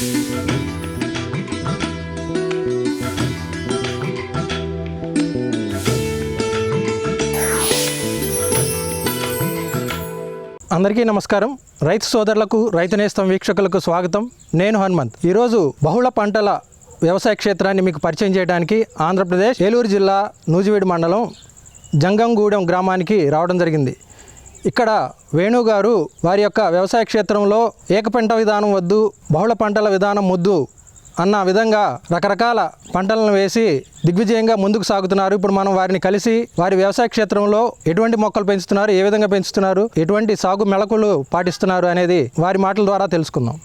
అందరికీ నమస్కారం. రైతు సోదరులకు రైతు నేస్తం వీక్షకులకు స్వాగతం. నేను హనుమంత్. ఈరోజు బహుళ పంటల వ్యవసాయ క్షేత్రాన్ని మీకు పరిచయం చేయడానికి ఆంధ్రప్రదేశ్ ఏలూరు జిల్లా నూజివీడు మండలం జంగంగూడెం గ్రామానికి రావడం జరిగింది. ఇక్కడ వేణు గారు వారి యొక్క వ్యవసాయ క్షేత్రంలో ఏకపంట విధానం వద్దు బహుళ పంటల విధానం ముద్దు అన్న విధంగా రకరకాల పంటలను వేసి దిగ్విజయంగా ముందుకు సాగుతున్నారు. ఇప్పుడు మనం వారిని కలిసి వారి వ్యవసాయ క్షేత్రంలో ఎటువంటి మొక్కలు పెంచుతున్నారు ఏ విధంగా పెంచుతున్నారు ఎటువంటి సాగు మెళకులు పాటిస్తున్నారు అనేది వారి మాటల ద్వారా తెలుసుకుందాం.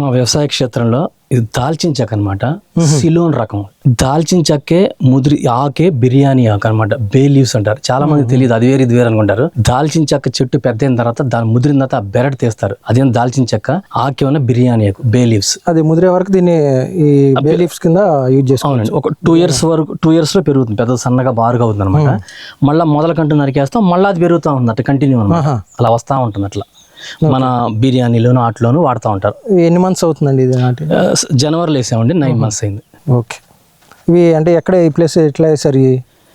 మా వ్యవసాయ క్షేత్రంలో ఇది దాల్చిన చెక్క అనమాట సిలోన్ రకం. దాల్చిన చెక్కే ముదిరి ఆకే బిర్యానీ ఆకు అనమాట బే లీవ్స్ అంటారు. చాలా మంది తెలియదు అది వేరు ఇది వేరు అనుకుంటారు. దాల్చిన చెక్క చెట్టు పెద్ద అయిన తర్వాత దాని ముదిరిన తర్వాత ఆ బెరడు తీస్తారు. అదేం దాల్చిన చెక్క? ఆకేమన్నా బిర్యానీ ఆకు బే లీవ్స్. అది ముదిరే వరకు దీన్ని ఈ బే లీఫ్స్ కింద యూజ్ చేసుకోవాలి అవునండి. ఒక టూ ఇయర్స్ వరకు టూ ఇయర్స్లో పెరుగుతుంది. పెద్ద సన్నగా బారుగా అవుతుంది అనమాట మళ్ళీ మొదల కంటూ నరికేస్తాం. మళ్ళీ అది పెరుగుతూ ఉంటుంది కంటిన్యూ అనమాట. అలా వస్తూ ఉంటుంది అట్లా మన బిర్యానీలోను వాటిలోను వాడుతూ ఉంటారు. ఎన్ని మంత్స్ అవుతుందండి ఇది నాటి? జనవరిలో వేసామండి నైన్ మంత్స్ అయింది. ఓకే. ఇవి అంటే ఎక్కడ ఈ ప్లేస్ ఎట్లా వేసారు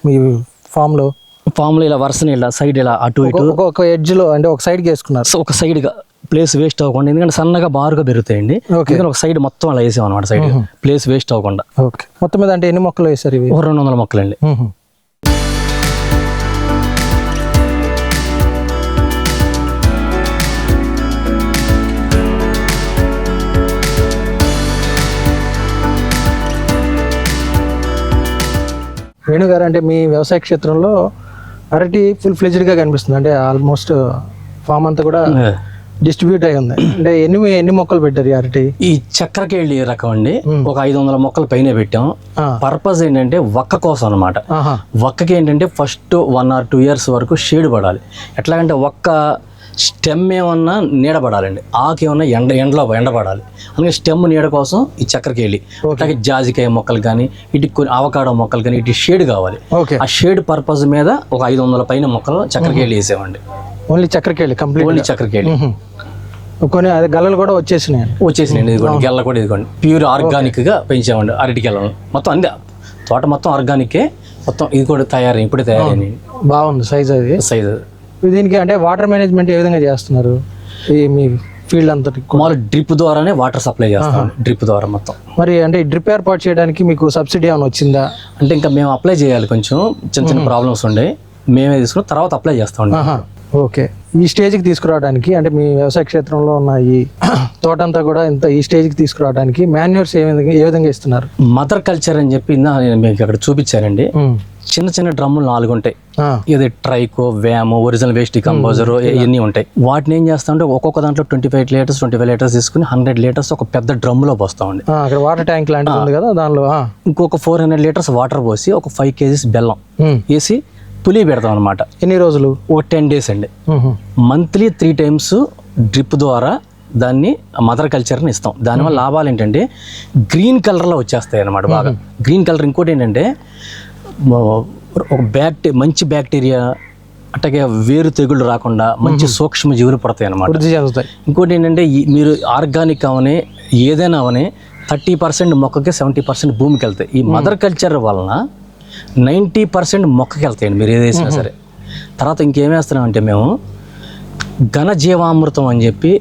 మీ ఫామ్లో పాములు ఇలా వరుసని ఇలా సైడ్ ఇలా అటు ఇటు. ఒక ఎడ్జ్లో అంటే ఒక సైడ్కి వేసుకున్నారు. సో ఒక సైడ్గా ప్లేస్ వేస్ట్ అవ్వకుండా ఎందుకంటే సన్నగా బారుగా పెరుగుతాయండి. ఎందుకంటే ఒక సైడ్ మొత్తం అలా వేసాం అనమాట సైడ్ ప్లేస్ వేస్ట్ అవ్వకుండా. ఓకే. మొత్తం మీద అంటే ఎన్ని మొక్కలు వేసారు ఇవి? రెండు వందల మొక్కలండి. మ్మ్. వేణు గారు అంటే మీ వ్యవసాయ క్షేత్రంలో అరటి ఫుల్ ఫ్లెజ్డ్గా కనిపిస్తుంది. అంటే ఆల్మోస్ట్ ఫామ్ అంతా కూడా డిస్ట్రిబ్యూట్ అయి ఉంది. అంటే ఎన్ని ఎన్ని మొక్కలు పెట్టారు ఈ అరటి? ఈ చక్రకేళి రకం అండి. ఒక ఐదు వందల మొక్కలు పైన పెట్టాం. పర్పస్ ఏంటంటే వక్క కోసం అనమాట వక్కకి ఏంటంటే first one or two years వరకు షేడ్ పడాలి. ఎట్లాగంటే ఒక్క స్టెమ్ ఏమన్నా నీడ పడాలండి ఆకు ఏమన్నా ఎండ ఎండలో ఎండపడాలి. అందుకే స్టెమ్ నీడ కోసం ఈ చక్కెరకేళి అట్లాగే జాజికాయ మొక్కలు కానీ ఇటు కొన్ని అవకాడో మొక్కలు కానీ ఇటు షేడ్ కావాలి. ఓకే. ఆ షేడ్ పర్పస్ మీద ఒక ఐదు వందల పైన మొక్కలు చక్కెరకేళి వేసామండి ఓన్లీ చక్కెరకేళి కంప్లీట్ ఓన్లీ చక్కెరకేళి కొన్ని అదే గల్లలు కూడా వచ్చేసినాయి వచ్చేసినాయండి ఇదిగోండి గెల్ల కూడా ఇదిగోండి. ప్యూర్ ఆర్గానిక్గా పెంచామండి అరటి గెల్లను. మొత్తం అందే. తోట మొత్తం ఆర్గానికే మొత్తం ఇది కూడా తయారై ఇప్పుడే తయారైంది. బాగుంది సైజ్ అది. సైజు దీనికి అంటే వాటర్ మేనేజ్మెంట్ ఏ విధంగా చేస్తున్నారు? ఈ మీ ఫీల్డ్ అంతటి మామూలు డ్రిప్ ద్వారానే వాటర్ సప్లై చేస్తాం డ్రిప్ ద్వారా మొత్తం. మరి అంటే డ్రిప్ ఏర్పాటు చేయడానికి మీకు సబ్సిడీ ఏమైనా వచ్చిందా? అంటే ఇంకా మేము అప్లై చేయాలి కొంచెం చిన్న చిన్న ప్రాబ్లమ్స్ ఉండే మేమే తీసుకుని తర్వాత అప్లై చేస్తాం ఓకే. ఈ స్టేజ్కి తీసుకురావడానికి అంటే మీ వ్యవసాయ క్షేత్రంలో ఉన్న ఈ తోటంతా కూడా ఇంత ఈ స్టేజ్కి తీసుకురావడానికి మాన్యూర్స్ ఏ విధంగా ఏ విధంగా ఇస్తున్నారు? మదర్ కల్చర్ అని చెప్పి ఇందా నేను మీకు అక్కడ చూపించానండి. చిన్న చిన్న డ్రమ్ములు నాలుగు ఉంటాయి ఇది ట్రైకో వ్యాము ఒరిజినల్ వేస్ట్ కంపోజర్ ఇవన్నీ ఉంటాయి. వాటిని ఏం చేస్తామంటే ఒక్కొక్క దాంట్లో twenty five litres twenty five litres తీసుకుని హండ్రెడ్ లీటర్స్ ఒక పెద్ద డ్రమ్లో పోస్తామండి. ఆ, అక్కడ వాటర్ ట్యాంక్ లాంటిది ఉంది కదా దానిలో ఇంకొక ఫోర్ హండ్రెడ్ లీటర్స్ వాటర్ పోసి ఒక ఫైవ్ కేజీస్ బెల్లం. వేసి పులి పెడతాం అనమాట ఎన్ని రోజులు? ఓ టెన్ డేస్ అండి. మంత్లీ త్రీ టైమ్స్ డ్రిప్ ద్వారా దాన్ని మదర్ కల్చర్ని ఇస్తాం. దానివల్ల లాభాలు ఏంటంటే గ్రీన్ కలర్లో వచ్చేస్తాయి అన్నమాట బాగా గ్రీన్ కలర్ ఇంకోటి ఏంటంటే ఒక బ్యాక్టీ మంచి బ్యాక్టీరియా అట్లాగే వేరు తెగుళ్ళు రాకుండా మంచి సూక్ష్మ జీవులు పడతాయి అన్నమాట. వృద్ధి ఇంకోటి ఏంటంటే మీరు ఆర్గానిక్ అవని ఏదైనా అవని థర్టీ పర్సెంట్ మొక్కకి సెవెంటీ పర్సెంట్ భూమికి వెళ్తాయి ఈ మదర్ కల్చర్ వలన నైంటీ పర్సెంట్ మొక్కకి వెళ్తాయండి మీరు ఏది వేసినా సరే. తర్వాత ఇంకేం వేస్తున్నామంటే మేము ఘన జీవామృతం అని చెప్పి.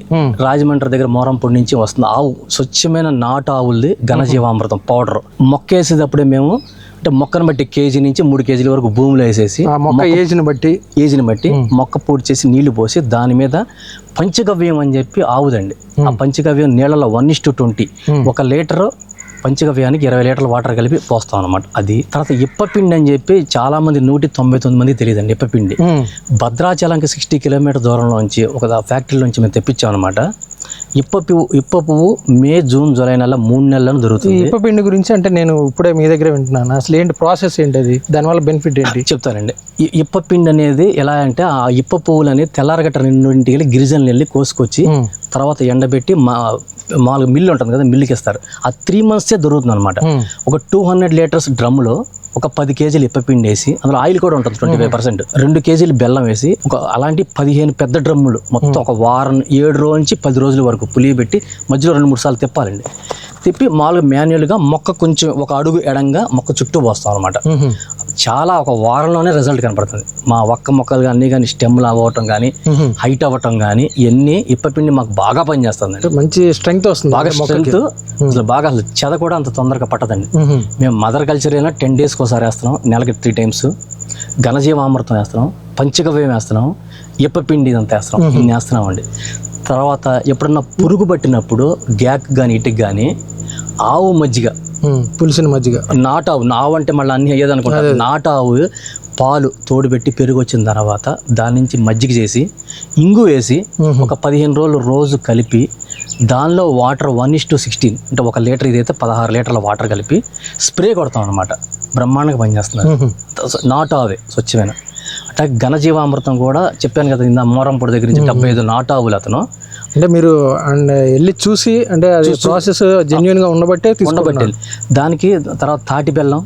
రాజమండ్రి దగ్గర మోరంపూడి నుంచి వస్తుంది ఆవు స్వచ్ఛమైన నాటు ఆవులది ఘన జీవామృతం పౌడర్. మొక్క వేసేటప్పుడే మేము అంటే మొక్కను బట్టి కేజీ నుంచి మూడు కేజీల వరకు భూమిలో వేసేసి మొక్క ఏజ్ని బట్టి. ఏజ్ని బట్టి మొక్క పూడి చేసి నీళ్ళు పోసి దాని మీద పంచగవ్యం అని చెప్పి ఆవుదండి. ఆ పంచగవ్యం నీళ్ళలో వన్ ఇస్ టు ట్వంటీ. ఒక లీటర్ పంచగవ్యానికి ఇరవై లీటర్ల వాటర్ కలిపి పోస్తాం అనమాట అది తర్వాత ఇప్పపిండి అని చెప్పి చాలా మంది నూటి తొంభై తొమ్మిది మంది తెలియదండి ఇప్పపిండి. భద్రాచలంకి సిక్స్టీ కిలోమీటర్ దూరంలో నుంచి ఒక ఫ్యాక్టరీ నుంచి మేము తెప్పించాం అనమాట ఇప్ప పువ్వు ఇప్ప పువ్వు మే జూన్ జూలై నెల మూడు నెలలను దొరుకుతుంది ఇప్ప పిండి గురించి అంటే నేను ఇప్పుడే మీ దగ్గర వింటున్నాను. అసలు ఏంటి ప్రాసెస్ ఏంటి అది దానివల్ల బెనిఫిట్ ఏంటి? చెప్తానండి. ఇప్ప పిండి అనేది ఎలా అంటే ఆ ఇప్ప పువ్వులు అనేది తెల్లారగట్ట రెండింటికి వెళ్ళి గిరిజనులు వెళ్ళి కోసుకొచ్చి. తర్వాత ఎండబెట్టి మా మామూలుగా మిల్లు ఉంటుంది కదా మిల్లుకి ఇస్తారు ఆ త్రీ మంత్సే దొరుకుతుంది అనమాట. ఒక టూ హండ్రెడ్ లీటర్స్ డ్రమ్లో ఒక పది కేజీలు ఇప్పపిండి వేసి అందులో ఆయిల్ కూడా ఉంటుంది ట్వంటీ ఫైవ్ పర్సెంట్ రెండు కేజీలు బెల్లం వేసి ఒక అలాంటి పదిహేను పెద్ద డ్రమ్ములు మొత్తం ఒక వారం ఏడు రోజు నుంచి పది రోజుల వరకు పులియబెట్టి మధ్యలో రెండు మూడు సార్లు తిప్పాలండి. తిప్పి మామూలుగా మాన్యువల్గా మొక్క కొంచెం ఒక అడుగు ఎడంగా మొక్క చుట్టూ పోస్తాం అనమాట. చాలా ఒక వారంలోనే రిజల్ట్ కనపడుతుంది. మా ఒక్క మొక్కలు అన్నీ కానీ స్టెమ్లు అవ్వటం కానీ. హైట్ అవ్వటం కానీ ఇవన్నీ ఇప్పపిండి మాకు బాగా పనిచేస్తుంది అంటే మంచి స్ట్రెంగ్త్ వస్తుంది బాగా స్ట్రెంత్ అసలు బాగా అసలు చెద కూడా అంత తొందరగా పట్టదండి. మేము మదర్ కల్చర్ అయినా టెన్ డేస్కి ఒకసారి వేస్తున్నాం నెలకి త్రీ టైమ్స్ ఘనజీవామృతం వేస్తున్నాం పంచగవ్యం వేస్తున్నాం ఇప్పపిండి ఇదంతా వేస్తున్నాం ఇన్ని వేస్తున్నాం అండి తర్వాత ఎప్పుడన్నా పురుగు పట్టినప్పుడు గ్యాక్ కానీ ఇటుకి కానీ ఆవు మజ్జిగ. పులిసిన మజ్జిగ. నాటావు. నావు అంటే మళ్ళీ అన్ని అయ్యేది అనుకుంటారు నాటావు పాలు తోడుపెట్టి పెరుగు వచ్చిన తర్వాత దాని నుంచి మజ్జిగ చేసి ఇంగు వేసి. ఒక పదిహేను రోజులు రోజు కలిపి దానిలో water one is to sixteen అంటే ఒక లీటర్ ఇదైతే పదహారు లీటర్ల వాటర్ కలిపి స్ప్రే కొడతాం అనమాట బ్రహ్మాండంగా పనిచేస్తున్నారు. నాటు ఆవే స్వచ్ఛమైన. అట్లా ఘనజీవామృతం కూడా చెప్పాను కదా ఇందా మోరంపూడి దగ్గర నుంచి డెబ్బై ఐదు నాటు ఆవులు అతను. అంటే మీరు అండ్ వెళ్ళి చూసి అంటే అది ప్రాసెస్ జెన్యున్గా ఉండబట్టే ఉండబెట్టాలి దానికి తర్వాత తాటి బెల్లం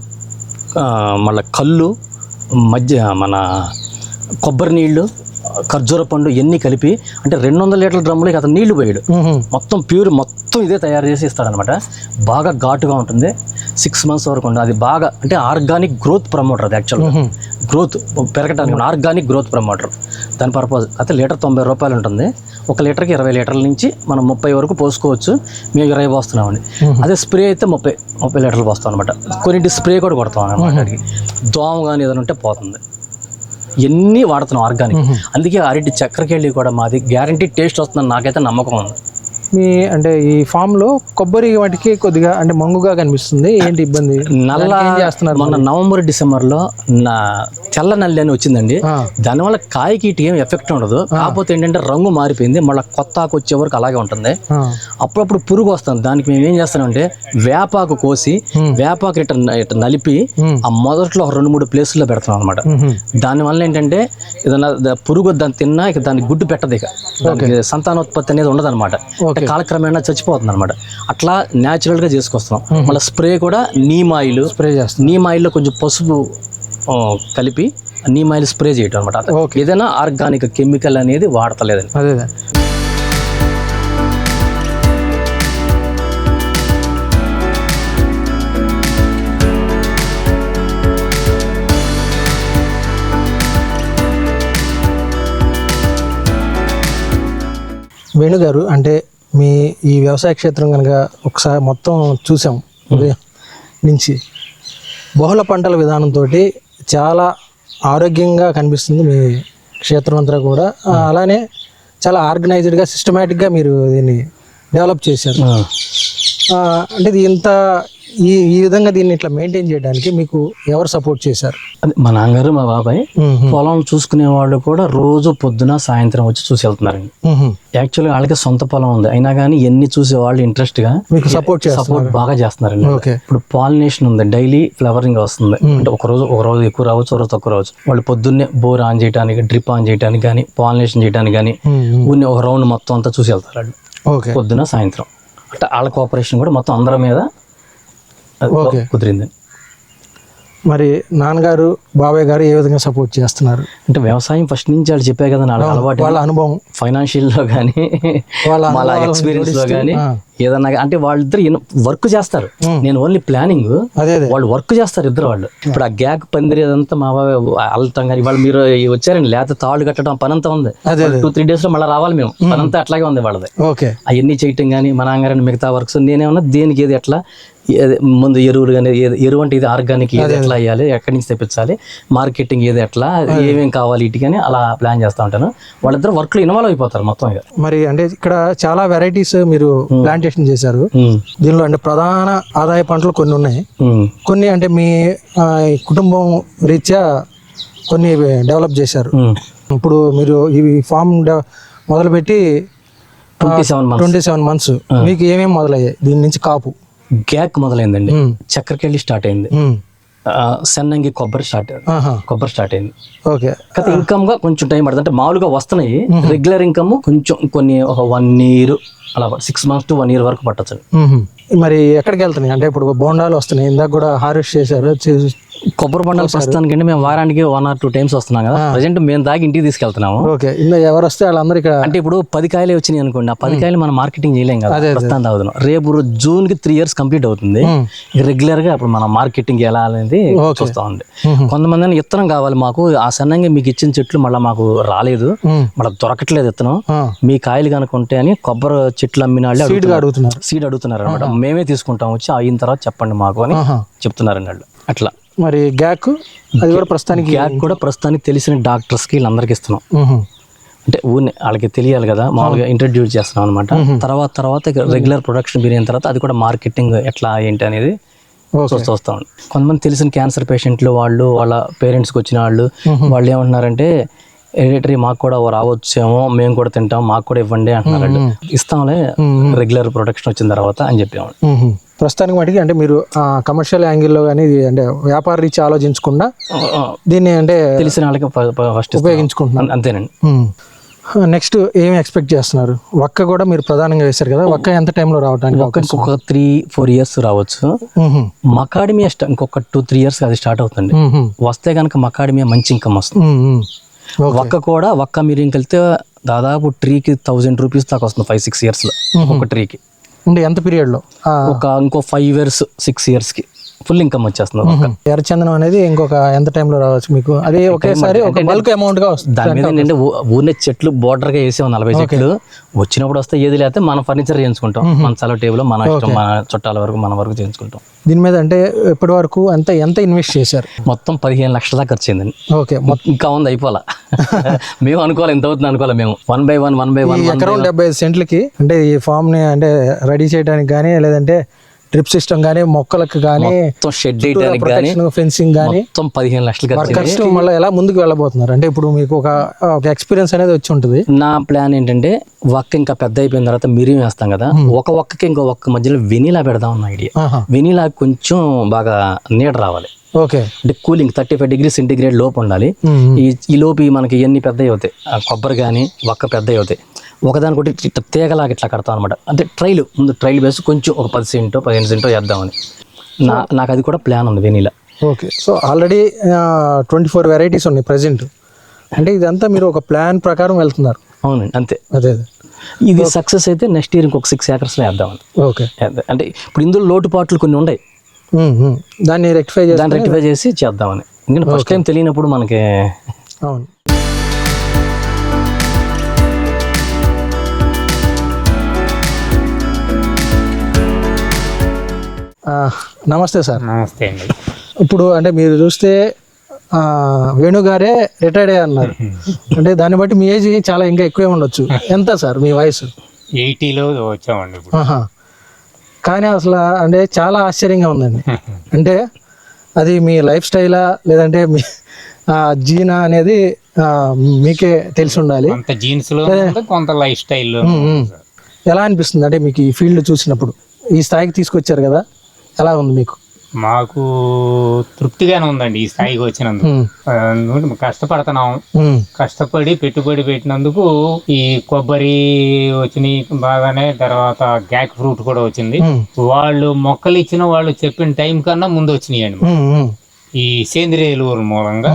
మళ్ళీ కళ్ళు మధ్య మన కొబ్బరి నీళ్ళు ఖర్జూర పండు ఇవన్నీ కలిపి అంటే రెండు వందల లీటర్ల డ్రమ్ములకి అతను నీళ్ళు పోయాడు. మొత్తం ప్యూర్ మొత్తం ఇదే తయారు చేసి ఇస్తాడనమాట. బాగా ఘాటుగా ఉంటుంది. సిక్స్ మంత్స్ వరకు ఉంటుంది అది బాగా అంటే ఆర్గానిక్ గ్రోత్ ప్రమోటర్ అది యాక్చువల్గా ఉహు. గ్రోత్ పెరగడానికి ఆర్గానిక్ గ్రోత్ ప్రమోటర్. దాని పర్పస్ అయితే లీటర్ తొంభై రూపాయలు ఉంటుంది. ఒక లీటర్కి ఇరవై లీటర్ల నుంచి మనం ముప్పై వరకు పోసుకోవచ్చు. మేము ఇరవై పోస్తున్నామండి. అదే స్ప్రే అయితే ముప్పై ముప్పై లీటర్లు పోస్తాం అనమాట కొన్నింటి స్ప్రే కూడా కొడతాం అనమాట దోమ కానీ ఏదైనా ఉంటే పోతుంది. ఎన్ని వాడుతున్నాం ఆర్గానిక్. అందుకే అరటి చక్కెరకెళ్ళి కూడా మాది గ్యారంటీ టేస్ట్ వస్తుందని నాకైతే నమ్మకం ఉంది. మీ అంటే ఈ ఫామ్లో కొబ్బరి వాటికి కొద్దిగా అంటే మంగుగా కనిపిస్తుంది. ఏంటి ఇబ్బంది? నల్ల చేస్తున్నారు మొన్న నవంబర్ డిసెంబర్లో నా తెల్ల నల్లి అని వచ్చిందండి. దానివల్ల కాయకి ఇటు ఏం ఎఫెక్ట్ ఉండదు. కాకపోతే ఏంటంటే రంగు మారిపోయింది. మళ్ళీ కొత్త ఆకు వచ్చే వరకు అలాగే ఉంటుంది. అప్పుడప్పుడు పురుగు వస్తుంది. దానికి మేము ఏం చేస్తామంటే వేపాకు కోసి వేపాకు ఇట్ట ఇట్ట నలిపి. ఆ మొదట్లో ఒక రెండు మూడు ప్లేసుల్లో పెడతాం అనమాట. దానివల్ల ఏంటంటే ఏదైనా పురుగు దాన్ని తిన్నా ఇక దానికి గుడ్డు పెట్టదు ఇక. సంతానోత్పత్తి అనేది ఉండదు అనమాట అంటే కాలక్రమేణా చచ్చిపోతుంది అనమాట అట్లా న్యాచురల్గా చేసుకొస్తున్నాం. మళ్ళీ స్ప్రే కూడా నీమ్ ఆయిల్ స్ప్రే చేస్తుంది నీమ్ ఆయిల్లో కొంచెం పసుపు కలిపి నీమ్ ఆయిల్ స్ప్రే చేయటం అనమాట. ఏదైనా ఆర్గానిక్ కెమికల్ అనేది వాడతలేదండి. అదే. వేణుగారు అంటే మీ ఈ వ్యవసాయ క్షేత్రం కనుక ఒకసారి మొత్తం చూసాం ఉదయం నుంచి బహుళ పంటల విధానంతో చాలా ఆరోగ్యంగా కనిపిస్తుంది మీ క్షేత్రం అంతా కూడా. అలానే చాలా ఆర్గనైజ్డ్గా సిస్టమేటిక్గా మీరు దీన్ని డెవలప్ చేశారు. అంటే ఇది ఇంత ఈ ఈ విధంగా దీన్ని ఇట్లా మెయింటైన్ చేయడానికి మీకు ఎవరు సపోర్ట్ చేశారు? అదే మా నాన్నగారు మా బాబాయ్ పొలం చూసుకునే వాళ్ళు కూడా రోజు పొద్దున సాయంత్రం వచ్చి చూసి వెళ్తున్నారండి. మ్మ్. యాక్చువల్గా వాళ్ళకి సొంత పొలం ఉంది. అయినా కానీ ఎన్ని చూసే వాళ్ళు ఇంట్రెస్ట్గా మీకు సపోర్ట్ సపోర్ట్ బాగా చేస్తున్నారండి. ఇప్పుడు పాలినేషన్ ఉంది. డైలీ ఫ్లవరింగ్ వస్తుంది. అంటే ఒక రోజు ఒక రోజు ఎక్కువ రావచ్చు ఒక రోజు తక్కువ రావచ్చు. వాళ్ళు పొద్దున్నే బోర్ ఆన్ చేయడానికి డ్రిప్ ఆన్ చేయడానికి కానీ పాలినేషన్ చేయడానికి కానీ. ఊరిని ఒక రౌండ్ మొత్తం అంతా చూసి వెళ్తారు వాళ్ళు పొద్దున సాయంత్రం. అంటే వాళ్ళ కోఆపరేషన్ కూడా మొత్తం అందరి మీద ఓకే. కుదిరింది. మరి నాన్నగారు బాబాయ్ గారు ఏ విధంగా సపోర్ట్ చేస్తున్నారు? అంటే వ్యవసాయం ఫస్ట్ నుంచి వాళ్ళు చెప్పే కదా నాకు అలవాటు వాళ్ళ అనుభవం. ఫైనాన్షియల్లో కానీ వాళ్ళ ఎక్స్పీరియన్స్లో కానీ. ఏదన్నా అంటే వాళ్ళిద్దరు వర్క్ చేస్తారు. నేను ఓన్లీ ప్లానింగ్. వాళ్ళు వర్క్ చేస్తారు ఇద్దరు వాళ్ళు. ఇప్పుడు ఆ గ్యాక్ పందిరి అదంతా మా బాబాయ్ అల్లుతాం కానీ వాళ్ళు మీరు వచ్చారండి లేకపోతే తాళ్ళు కట్టడం పని అంతా ఉంది. టూ త్రీ డేస్లో మళ్ళీ రావాలి మేము. పని అంతా అట్లాగే ఉంది వాళ్ళది. అవన్నీ చేయటం కానీ మన అంగారని మిగతా వర్క్స్ నేనేమన్నా దేనికి ఏది ఎట్లా ముందు ఎరువులు కానీ ఎరువు అంటే ఇది ఆర్గానిక్ ఏది ఎట్లా వేయాలి ఎక్కడి నుంచి తెప్పించాలి మార్కెటింగ్ ఏది ఎట్లా ఏమేం కావాలి ఇటు కానీ అలా ప్లాన్ చేస్తూ ఉంటాను. వాళ్ళిద్దరు వర్క్లో ఇన్వాల్వ్ అయిపోతారు మొత్తం మరి అంటే ఇక్కడ చాలా వెరైటీస్ మీరు ప్లాంట్ ప్లాంటేషన్ చేశారు. దీనిలో అంటే ప్రధాన ఆదాయ పంటలు కొన్ని ఉన్నాయి. కొన్ని అంటే మీ కుటుంబం రీత్యా కొన్ని డెవలప్ చేశారు. ఇప్పుడు మీరు ఈ ఫామ్ మొదలుపెట్టి ట్వంటీ సెవెన్ మంత్స్. మీకు ఏమేమి మొదలయ్యాయి? దీని నుంచి కాపు. గ్యాక్ మొదలైందండి. చక్కెరకెళ్ళి స్టార్ట్ అయింది. సెన్నంగి కొబ్బరి స్టార్ట్ కొబ్బరి స్టార్ట్ అయింది. ఓకే. ఇన్కమ్గా కొంచెం టైం పడుతుంది. అంటే మామూలుగా వస్తున్నాయి. రెగ్యులర్ ఇన్కమ్ కొంచెం కొన్ని ఒక వన్ ఇయర్ అలా six months to one year వరకు పట్టచ్చు మరి ఎక్కడికి వెళ్తున్నాయి? అంటే ఇప్పుడు బోండాలు వస్తున్నాయి. ఇందాక కూడా హార్వెస్ట్ చేశారు. కొబ్బరి బండాలు ప్రస్తుతానికి అంటే మేము వారానికి వన్ ఆర్ టూ టైమ్స్ వస్తున్నాం కదా. ప్రజెంట్ మేము దాగి ఇంటికి తీసుకెళ్తున్నాము. ఓకే. ఇందా ఎవరు వస్తే వాళ్ళందరూ ఇక్కడ అంటే ఇప్పుడు పది కాయలే వచ్చినాయి అనుకోండి. ఆ పది కాయలు మనం మార్కెటింగ్ చేయలేం కదా ప్రస్తుతం తాగుతున్నాం రేపు జూన్కి త్రీ ఇయర్స్ కంప్లీట్ అవుతుంది. రెగ్యులర్గా అప్పుడు మనం మార్కెటింగ్ ఎలా అనేది చూస్తా ఉంది. కొంతమంది ఇత్తనం కావాలి మాకు. ఆ సన్నంగా మీకు ఇచ్చిన చెట్లు మళ్ళీ మాకు రాలేదు. మళ్ళీ దొరకట్లేదు ఇత్తనం. మీ కాయలు కనుక ఉంటే అని కొబ్బరి చెట్లు అమ్మిన వాళ్ళే అడుగుతున్నారు. సీడ్ అడుగుతున్నారు అనమాట మేమే తీసుకుంటాం వచ్చి అయిన తర్వాత చెప్పండి మాకు అని ఆహా. చెప్తున్నారు వాళ్ళు అట్లా. మరి గ్యాక్? అది కూడా ప్రస్తుతానికి గ్యాక్ కూడా ప్రస్తుతానికి తెలిసిన డాక్టర్స్కి వీళ్ళందరికీ ఇస్తున్నాం. అంటే ఊరిని వాళ్ళకి తెలియాలి కదా మామూలుగా ఇంట్రడ్యూస్ చేస్తున్నాం అనమాట తర్వాత తర్వాత రెగ్యులర్ ప్రొడక్షన్ బిర్యానీ తర్వాత అది కూడా మార్కెటింగ్ ఎట్లా ఏంటి అనేది చూస్తూ వస్తాం కొంతమంది తెలిసిన క్యాన్సర్ పేషెంట్లు వాళ్ళు వాళ్ళ పేరెంట్స్కి వచ్చిన వాళ్ళు వాళ్ళు ఏమంటున్నారంటే హెరిటరీ మాకు కూడా రావచ్చేమో మేము కూడా తింటాం మాకు కూడా ఇవ్వండి అంటున్నారు. ఇస్తాంలే రెగ్యులర్ ప్రొడక్షన్ వచ్చిన తర్వాత అని చెప్పాము మ్మ్. ప్రస్తుతానికి మటుకి అంటే మీరు కమర్షియల్ యాంగిల్లో కానీ అంటే వ్యాపార రీచి ఆలోచించకుండా దీన్ని అంటే తెలిసిన వాళ్ళకి ఫస్ట్ ఉపయోగించుకుంటున్నారు అంతేనండి. నెక్స్ట్ ఏమి ఎక్స్పెక్ట్ చేస్తున్నారు? వక్క కూడా మీరు ప్రధానంగా వేశారు కదా వక్క ఎంత టైంలో రావడానికి అవకాశం? ఇంకొక త్రీ ఫోర్ ఇయర్స్ రావచ్చు. మకాడమియా ఇంకొక టూ త్రీ ఇయర్స్ అది స్టార్ట్ అవుతుంది. వస్తే కనుక మకాడమియా మంచి ఇన్కమ్ వస్తుంది. ఒక్క కూడా ఒక్క మీరు ఇంకెళ్తే దాదాపు ట్రీకి థౌజండ్ రూపీస్ దాకా వస్తుంది ఫైవ్ సిక్స్ ఇయర్స్లో. ఒక ట్రీకి అంటే ఎంత పీరియడ్లో ఒక ఇంకో ఫైవ్ ఇయర్స్ సిక్స్ ఇయర్స్కి. ఫుల్ ఇన్కమ్ వచ్చేస్తుంది. ఎర్రచందనం అనేది ఇంకొక ఎంత టైంలో రావచ్చు మీకు? అది ఒకేసారి ఒక బల్క్ అమౌంట్గా వస్తుంది. దాని మీద ఏంటంటే ఊరినే చెట్లు బోర్డర్గా వేసాం నలభై చెట్లు. వచ్చినప్పుడు వస్తే ఏది లేకపోతే మనం ఫర్నిచర్ చేయించుకుంటాం. మన చల టేబుల్ మన ఇష్టం మన చుట్టాల వరకు మన వరకు చేయించుకుంటాం. దీని మీద అంటే ఇప్పటి వరకు అంత ఎంత ఇన్వెస్ట్ చేశారు? మొత్తం పదిహేను లక్షల దాకా ఖర్చు అయిందండి. ఓకే. ఇంకా ఉంది అయిపోలా మేము అనుకోవాలి ఎంత అవుతుంది అనుకోవాలి మేము? One by one one by one ఎకరం డెబ్బై ఐదు సెంట్లకి అంటే ఈ ఫామ్ని అంటే రెడీ చేయడానికి కానీ లేదంటే డ్రిప్ సిస్టమ్ కానీ మొక్కలకు కానీ షెడ్ ఫెన్సింగ్ కానీ పదిహేను లక్షలు. వర్కర్స్ మళ్ళీ ఎలా ముందుకు వెళ్ళబోతున్నారు? అంటే ఇప్పుడు మీకు ఒక ఒక ఎక్స్పీరియన్స్ అనేది వచ్చి ఉంటుంది. నా ప్లాన్ ఏంటంటే ఒక్క ఇంకా పెద్ద అయిపోయిన తర్వాత మిరియం వేస్తాం కదా ఒక ఒక్కకి ఇంకో ఒక్క మధ్యలో వెనీలా పెడదాం అన్న ఐడియా వెనీలా కొంచెం బాగా నీడ రావాలి. ఓకే. అంటే cooling thirty five degree centigrade లోపు ఉండాలి. ఈ ఈ లోపు మనకి ఎన్ని పెద్దవి అవుతాయి. కొబ్బరి కానీ ఒక్క పెద్దవి అవుతాయి. ఒకదానికొకటి తీగలాగా ఇట్లా కడతాం అనమాట అంటే ట్రైల్ ముందు ట్రైల్ వేసి కొంచెం ఒక పది సెంటో పదిహేను సెంటో వేద్దామని నా నాకు అది కూడా ప్లాన్ ఉంది vanilla. Okay. So already twenty four varieties ఉన్నాయి ప్రజెంట్ అంటే ఇదంతా మీరు ఒక ప్లాన్ ప్రకారం వెళ్తున్నారు. అవునండి అంతే. అదే అదే. ఇది సక్సెస్ అయితే నెక్స్ట్ ఇయర్ ఇంకొక సిక్స్ ఏకర్స్లో వేద్దామని ఓకే. అంటే ఇప్పుడు ఇందులో లోటుపాట్లు కొన్ని ఉన్నాయి. దాన్ని రెక్టిఫై చేసి దాన్ని రెక్టిఫై చేసి చేద్దామని. ఎందుకంటే ఫస్ట్ టైం తెలియనప్పుడు మనకి అవును. నమస్తే సార్. నమస్తే అండి. ఇప్పుడు అంటే మీరు చూస్తే ఆ, వేణు గారే రిటైర్డ్ అయ్యారు అన్నారు. అంటే దాన్ని బట్టి మీ ఏజ్ చాలా ఇంకా ఎక్కువే ఉండొచ్చు. ఎంత సార్ మీ వయసు? ఎయిటీలో వచ్చామండి. కానీ అసలు అంటే చాలా ఆశ్చర్యంగా ఉందండి. అంటే అది మీ లైఫ్ స్టైలా లేదంటే మీ జీనా అనేది మీకే తెలిసి ఉండాలి. కొంత జీన్స్లో కొంత లైఫ్ స్టైల్లో మ్మ్. ఎలా అనిపిస్తుంది అంటే మీకు ఈ ఫీల్డ్ చూసినప్పుడు? ఈ స్థాయికి తీసుకొచ్చారు కదా? ఎలా ఉంది మీకు మాకు తృప్తిగానే ఉందండి ఈ స్థాయికి వచ్చినందుకు కష్టపడుతున్నాం. కష్టపడి పెట్టుబడి పెట్టినందుకు ఈ కొబ్బరి వచ్చినాయి బాగానే తర్వాత గ్యాక్ ఫ్రూట్ కూడా వచ్చింది. వాళ్ళు మొక్కలు ఇచ్చిన వాళ్ళు చెప్పిన టైం కన్నా ముందు వచ్చినాయండి. ఈ సేంద్రియ ఎరువుల మూలంగా.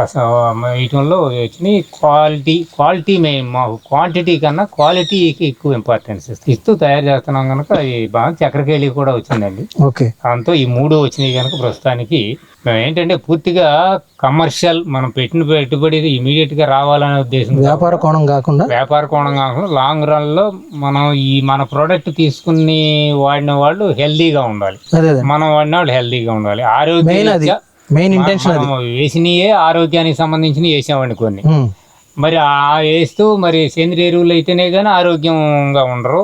వీటిలో వచ్చినాయి. క్వాలిటీ క్వాలిటీ మెయిన్ మాకు క్వాంటిటీ కన్నా క్వాలిటీకి ఎక్కువ ఇంపార్టెన్స్ ఇస్తాం ఇస్తూ తయారు చేస్తున్నాం కనుక అది బాగా చక్రకేళి కూడా వచ్చిందండి. ఓకే. దాంతో ఈ మూడు వచ్చినాయి కనుక ప్రస్తుతానికి. మేము ఏంటంటే పూర్తిగా కమర్షియల్ మనం పెట్టిన పెట్టుబడి ఇమీడియట్గా రావాలనే ఉద్దేశం వ్యాపార కోణం కాకుండా? వ్యాపార కోణం కాకుండా లాంగ్ రన్లో మనం ఈ మన ప్రోడక్ట్ తీసుకుని వాడిన వాళ్ళు హెల్దీగా ఉండాలి. మనం వాడిన వాళ్ళు హెల్దీగా ఉండాలి. మెయిన్ అది. ఆరోగ్య మెయిన్ ఇంటెన్షన్ అది. వేసినయే ఆరోగ్యానికి సంబంధించినవి వేసామండి కొన్ని. మ్మ్. మరి ఆ వేస్తూ మరి సేంద్రియ ఎరువులు అయితేనే కానీ ఆరోగ్యంగా ఉండరు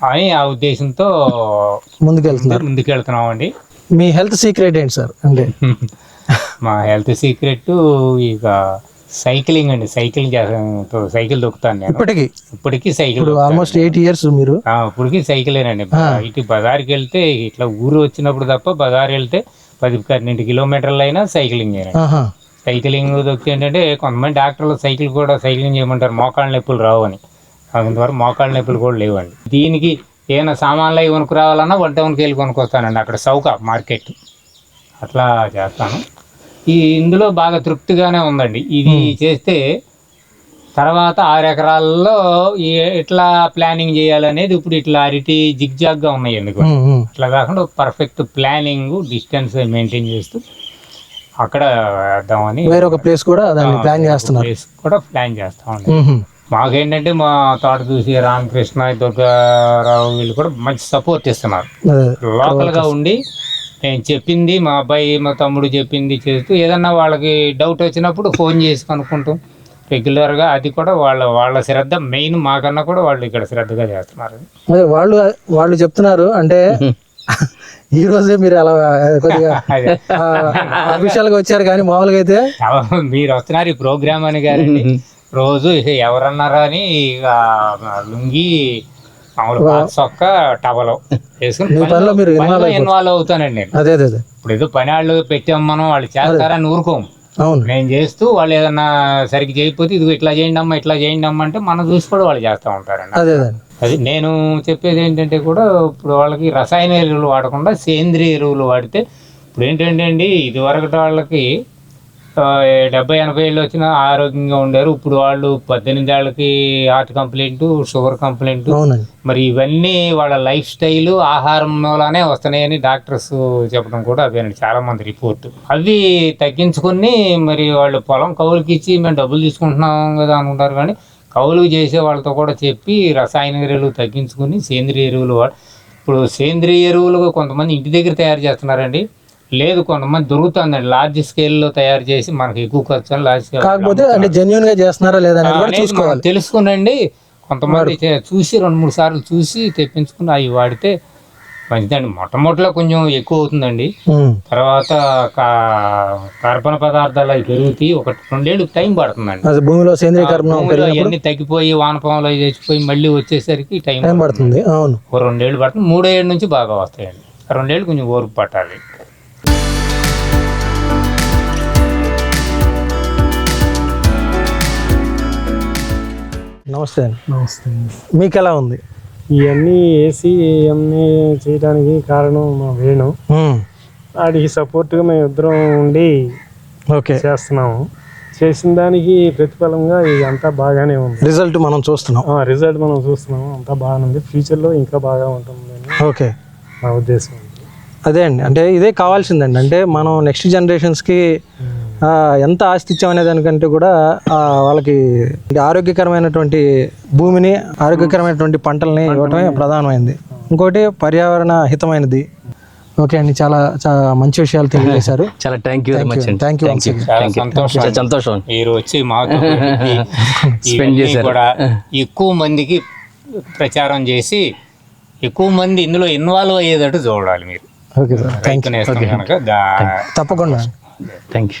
అని ఆ ఉద్దేశంతో ముందుకెళ్తున్నారు. ముందుకెళ్తున్నామండి. మీ హెల్త్ సీక్రెట్ ఏంటి సార్? అంటే మా హెల్త్ సీక్రెట్ ఇక సైక్లింగ్ అండి. సైకిల్ చేస్తాను సైకిల్ దొక్కుతాను నేను. ఇప్పటికీ? ఇప్పటికీ సైకిల్ ఆల్మోస్ట్ ఎయిట్ ఇయర్స్ మీరు? ఇప్పటికి సైకిలేనండి. ఇటు బజార్కి వెళ్తే ఇట్లా ఊరు వచ్చినప్పుడు తప్ప బజార్ వెళ్తే పది పన్నెండు కిలోమీటర్లు అయినా సైక్లింగ్ సైక్లింగ్ దొక్కి ఏంటంటే కొంతమంది డాక్టర్లు సైకిల్ కూడా సైక్లింగ్ చేయమంటారు మోకాళ్ళ నొప్పులు రావు అని. అంతవరకు మోకాళ్ళ నొప్పులు కూడా లేవండి. దీనికి ఏమైనా సామాన్లు అవి కొనుక్కు రావాలన్నా వన్ టౌన్కి వెళ్ళి కొనుక్కొస్తానండి అక్కడ చౌక మార్కెట్. అట్లా చేస్తాను. ఈ ఇందులో బాగా తృప్తిగానే ఉందండి. ఇది చేస్తే తర్వాత ఆరు ఎకరాల్లో ఎట్లా ప్లానింగ్ చేయాలనేది ఇప్పుడు ఇట్లా అరిటి జిగ్జాగ్గా ఉన్నాయి ఎందుకు. అట్లా కాకుండా పర్ఫెక్ట్ ప్లానింగ్ డిస్టెన్స్ మెయింటైన్ చేస్తూ అక్కడ వేద్దామని వేరొక ప్లేస్ కూడా దాన్ని ప్లాన్ చేస్తున్నారు. ప్లేస్ కూడా ప్లాన్ ఉహు. మాకేంటంటే మా తోట చూసి రామకృష్ణ దుర్గారావు వీళ్ళు కూడా మంచి సపోర్ట్ ఇస్తున్నారు. అదే లోకల్గా ఉండి నేను చెప్పింది మా అబ్బాయి మా తమ్ముడు చెప్పింది చేస్తూ ఏదన్నా వాళ్ళకి డౌట్ వచ్చినప్పుడు ఫోన్ చేసి కనుక్కుంటాం. రెగ్యులర్గా అది కూడా వాళ్ళ వాళ్ళ శ్రద్ధ మెయిన్ మాకన్నా కూడా వాళ్ళు ఇక్కడ శ్రద్ధగా చేస్తున్నారు. అదే వాళ్ళు వాళ్ళు చెప్తున్నారు అంటే ఈ రోజే మీరు అలా కొద్దిగా అదే. అఫీషియల్గా వచ్చారు కానీ మామూలుగా అయితే మీరు వస్తున్నారు ఈ ప్రోగ్రామ్ అని గారండి. రోజు ఎవరన్నారా అని ఇక లుంగి మామూలు సొక్క టవలో వేసుకుని ఇన్వాల్వ్ అవుతానండి నేను. అదే అదే ఇప్పుడు ఏదో పని వాళ్ళు పెట్టాం మనం వాళ్ళు చేస్తారని ఊరుకోం అవును. నేను చేస్తూ వాళ్ళు ఏదన్నా సరిగ్గా చేయకపోతే ఇది ఇట్లా చేయండి అమ్మా ఇట్లా చేయండి అమ్మా అంటే మనం చూసి కూడా వాళ్ళు చేస్తూ ఉంటారండి. అదే అదే. నేను చెప్పేది ఏంటంటే కూడా ఇప్పుడు వాళ్ళకి రసాయన ఎరువులు వాడకుండా సేంద్రియ ఎరువులు వాడితే ఇప్పుడు ఏంటంటే అండి ఇదివరకటి వాళ్ళకి ఆ, డెబ్బై ఎనభై ఏళ్ళు వచ్చినా ఆరోగ్యంగా ఉండారు. ఇప్పుడు వాళ్ళు పద్దెనిమిది ఏళ్ళకి హార్ట్ కంప్లైంట్ షుగర్ కంప్లైంట్. మరి ఇవన్నీ వాళ్ళ లైఫ్ స్టైల్ ఆహారం మూలానే వస్తున్నాయని డాక్టర్స్ చెప్పడం కూడా అదేనండి. చాలా మంది రిపోర్ట్. అవి తగ్గించుకుని మరి వాళ్ళు పొలం కౌలుకి ఇచ్చి మేము డబ్బులు తీసుకుంటున్నాం కదా అనుకుంటారు కానీ కౌలు చేసే వాళ్ళతో కూడా చెప్పి రసాయన ఎరువులు తగ్గించుకుని సేంద్రియ ఎరువులు ఇప్పుడు సేంద్రియ ఎరువులు కొంతమంది ఇంటి దగ్గర తయారు చేస్తున్నారండి. లేదు కొంతమంది దొరుకుతుందండి లార్జ్ స్కేల్లో తయారు చేసి మనకి ఎక్కువ ఖర్చు లార్జ్ స్కేల్ కాకపోతే అంటే జెన్యున్గా చేస్తున్నారా లేదా చూసుకోవాలి. తెలుసుకునండి కొంతమంది చూసి రెండు మూడు సార్లు చూసి తెప్పించుకుని అవి వాడితే మంచిదండి. మొట్టమొదటిలో కొంచెం ఎక్కువ అవుతుందండి. తర్వాత కార్బన పదార్థాలు అవి పెరుగుతాయి ఒక రెండేళ్ళు టైం పడుతుందండి. భూమిలో సేంద్రీయ కర్బనం అవన్నీ తగ్గిపోయి వానపాములు అవి చచ్చిపోయి మళ్ళీ వచ్చేసరికి టైం పడుతుంది. అవును. రెండేళ్ళు పడుతుంది మూడో ఏడు నుంచి బాగా వస్తాయండి. రెండేళ్ళు కొంచెం ఓర్పు పట్టాలి. నమస్తే అండి. నమస్తే మీకు ఎలా ఉంది? ఇవన్నీ వేసి ఇవన్నీ చేయడానికి కారణం మా వేణు. వాడికి సపోర్ట్గా మేము ఇద్దరం ఉండి ఓకే. చేస్తున్నాము. చేసిన దానికి ప్రతిఫలంగా ఇది అంతా బాగానే ఉంది. రిజల్ట్ మనం చూస్తున్నాం. ఆ, రిజల్ట్ మనం చూస్తున్నాము. అంతా బాగానే ఉంది. ఫ్యూచర్లో ఇంకా బాగా ఉంటుందని ఓకే. నా ఉద్దేశం అదే అండి. అంటే ఇదే కావాల్సిందండి. అంటే మనం నెక్స్ట్ జనరేషన్స్కి ఎంత ఆస్తి ఇచ్చాం అనే దానికంటే కూడా ఆ, వాళ్ళకి ఆరోగ్యకరమైనటువంటి భూమిని ఆరోగ్యకరమైనటువంటి పంటల్ని ఇవ్వటమే ప్రధానమైనది ఇంకోటి పర్యావరణ హితమైనది. ఓకే అండి చాలా చాలా మంచి విషయాలు తెలియజేశారు. చాలా థ్యాంక్ యూ వెరీ మచ్ అండి. థ్యాంక్ యూ యూ సంతోషం సంతోషం. మీరు వచ్చి Spend ఇవన్నీ చేశారు. కూడా ఎక్కువ మందికి ప్రచారం చేసి ఎక్కువ మంది ఇందులో ఇన్వాల్వ్ అయ్యేటట్టు చూడాలి మీరు. ఓకే సార్ థ్యాంక్ దా- తప్పకుండా. Thank you